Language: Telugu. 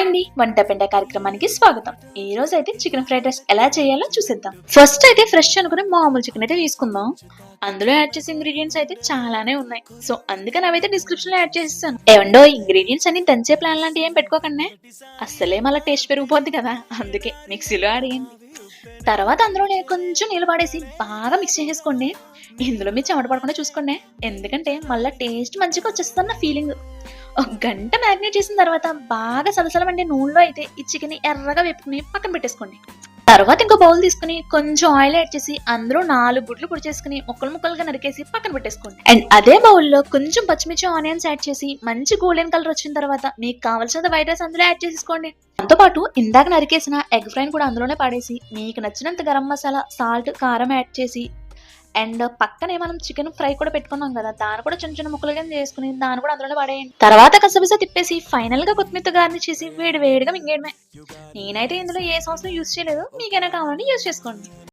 హాయ్ అండి. వంట పెండ కార్యక్రమానికి స్వాగతం. ఈ రోజు అయితే చికెన్ ఫ్రైడ్ రైస్ ఎలా చేయాలో చూసేద్దాం. ఫస్ట్ అయితే ఫ్రెష్ అనుకుని మామూలు చికెన్ అయితే తీసుకుందాం. అందులో యాడ్ చేసే ఇంగ్రీడియంట్స్ అయితే చాలానే ఉన్నాయి. సో అందుకని అవైతే డిస్క్రిప్షన్లో యాడ్ చేసేసాను ఏమండో ఇంగ్రీడియంట్స్ అన్ని దంచే ప్లాన్ లాంటివి ఏం పెట్టుకోకండి. అస్సలే మళ్ళీ టేస్ట్ పెరిగిపోద్ది కదా. అందుకే మిక్సీలో యాడ్ తర్వాత తర్వాత అందులోనే కొంచెం నీళ్ళు పాడేసి బాగా మిక్స్ చేసేసుకోండి. ఇందులో మీ చెమట పడకుండా చూసుకోండి. ఎందుకంటే మళ్ళీ టేస్ట్ మంచిగా వచ్చేస్తుంది ఫీలింగ్ ఒక గంట మ్యారినేట్ చేసిన తర్వాత బాగా సలసలమండే నూనెలో అయితే ఈ చికెన్ ఎర్రగా వేపుకుని పక్కన పెట్టేసుకోండి. తర్వాత ఇంకో బౌల్ తీసుకుని కొంచెం ఆయిల్ యాడ్ చేసి అందులో నాలుగు గుడ్లు పొడి చేసుకుని ముక్కలు ముక్కలుగా నరికేసి పక్కన పెట్టేసుకోండి. అండ్ అదే బౌల్లో కొంచెం పచ్చిమిర్చి ఆనియన్స్ యాడ్ చేసి మంచి గోల్డెన్ కలర్ వచ్చిన తర్వాత మీకు కావాల్సిన వైట్ రైస్ అందులో యాడ్ చేసేసుకోండి. దాంతోపాటు ఇందాక నరికేసిన ఎగ్ ఫ్రైని కూడా అందులోనే పాడేసి మీకు నచ్చినంత గరం మసాలా సాల్ట్ కారం యాడ్ చేసి అండ్ పక్కనే మనం చికెన్ ఫ్రై కూడా పెట్టుకున్నాం కదా దాన్ని కూడా చిన్న చిన్న ముక్కలుగా చేసుకుని దాన్ని కూడా అందులోనే పడేయండి. తర్వాత కసబిస తిప్పేసి ఫైనల్గా కొత్తిమీర గార్ని చేసి వేడి వేడిగా మింగేయడమే. నేనైతే ఇందులో ఏ సాస్ యూస్ చేయలేదు మీకైనా కావాలని యూస్ చేసుకోండి.